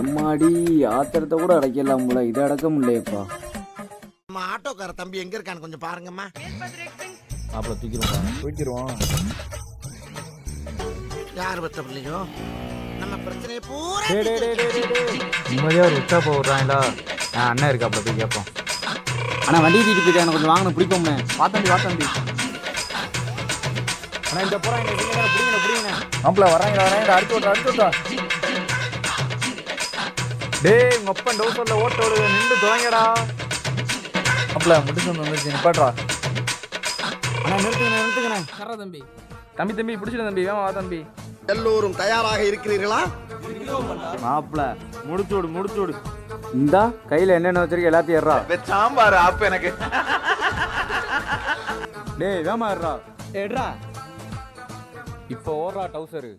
எம்மாடி ஆத்திரத்தை கூட அடைக்கலாம் போல. இதை அடக்க முடியலையப்பா. நம்ம ஆட்டோக்கார தம்பி எங்க இருக்கான்னு கொஞ்சம் பாருங்கம்மா. மாப்பிள்ள தூக்கிடுவோம். தூக்கிடுவோம். யார் பத்த பிள்ளையோ? நம்ம பிரச்சனையை பூரா நிம்மதியாக ஒரு உச்சா போடுறாங்களா அண்ணன் இருக்காப்புல போய் கேட்போம். அண்ணா வண்டி தூக்கிட்டு போயிட்டு கொஞ்சம் வாங்கணும் பிடிப்போம்ண்ணே வாத்தம்பி வாத்தம்பி அண்ணா இந்த போறாங்க பிடிங்க பிடிங்க பிடிங்க மாப்பிள்ள வராங்க வராங்க அடிச்சு விட்றா அடிச்சு விட்றா டேய் உங்க அப்பன் டவுசர்ல ஓட்ட விடுது நின்று துவங்கடா. மாப்பிள்ள முடிச்சு வந்து வந்துருச்சு நிப்பாட்றா அண்ணா நிறுத்துங்கண்ணே நிறுத்துங்கண்ணே. கரா தம்பி. தம்பி தம்பி பிடிச்சிடு தம்பி வேமா வா தம்பி. எல்லோரும் தயாராக இருக்கிறீர்களா? மாப்பிள முடிச்சு விடு முடிச்சு விடு. இந்தா கையில் என்னென்ன வச்சிருக்க எல்லாத்தையும் ஏறா சாம்பார் ஆப்பு எனக்கு. டேய் வேமா ஏறா ஏட்ரா இப்போ ஓடுறா டவுசரு.